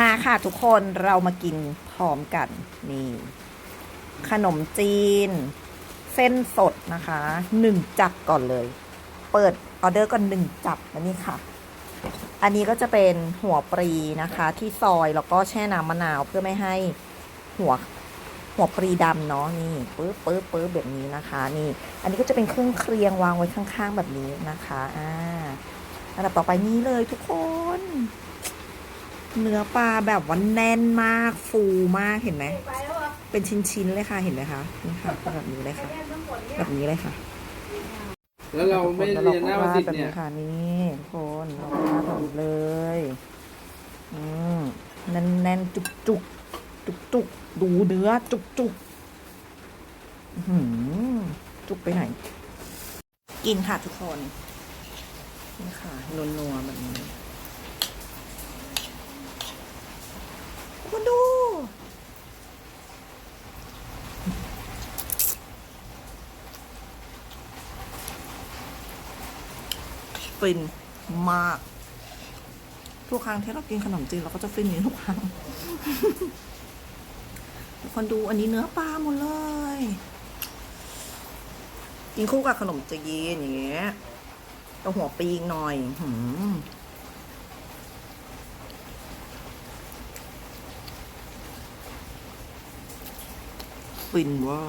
มาค่ะทุกคนเรามากินพร้อมกัน นี่ ขนมจีน เส้นสดนะคะหนึ่งจับก่อนเลย เปิดออเดอร์ก่อนหนึ่งจับอันนี้ค่ะ อันนี้ก็จะเป็นหัวปรีนะคะ ที่ซอยแล้วก็แช่น้ำมะนาวเพื่อไม่ให้หัวหัวปรีดำเนาะนี่ปึ๊บปึ๊บปึ๊บแบบนี้นะคะ นี่ อันนี้ก็จะเป็นเครื่องเคียงวางไว้ข้างๆแบบนี้นะคะอ่าอันดับต่อไปนี้เลยทุกคน เนื้อปลาแบบว่าแน่นมากฟูมากเห็นไหม เป็นชิ้นๆเลยค่ะเห็นไหมคะนี่ค่ะแบบนี้เลยค่ะ แบบนี้เลยค่ะแล้วเราไม่แล้วเรียนหน้าก็ประสิทแบบธิ์เนี่นี้ยค่ะนี่ทุกคนเราก็วาดแบบนี้เลยอืมแน่นแน่นจุกจุกจุกจุกดูเนื้อจุกจุกอื้อหือจุกไปไหน กินค่ะทุกคน นี่ค่ะนัวๆแบบนี้ คุณดู ฟินมาก ทุกครั้งที่เรากินขนมจีนเราก็จะฟินอย่างนี้ทุกครั้งคนดูอันนี้เนื้อปลาหมดเลย กินคู่กับขนมจีนอย่างเงี้ยตัวหัวปีกหน่อยหืม ฟินว่า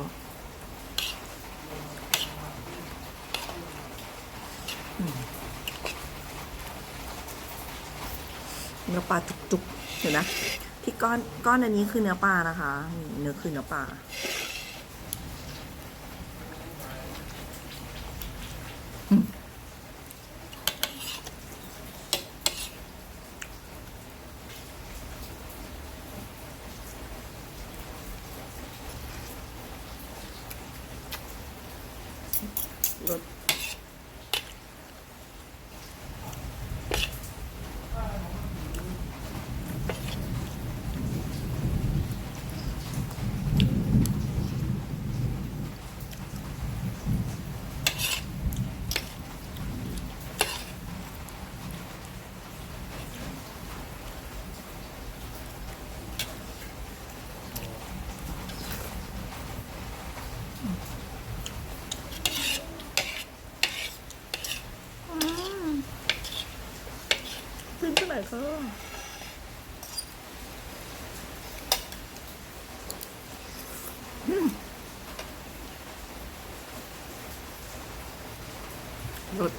เนื้อปลาจุกๆเห็นไหมที่ก้อนก้อนอันนี้คือเนื้อปลานะคะเนื้อคือเนื้อปลาอืม ร 거야 이거 음. 이거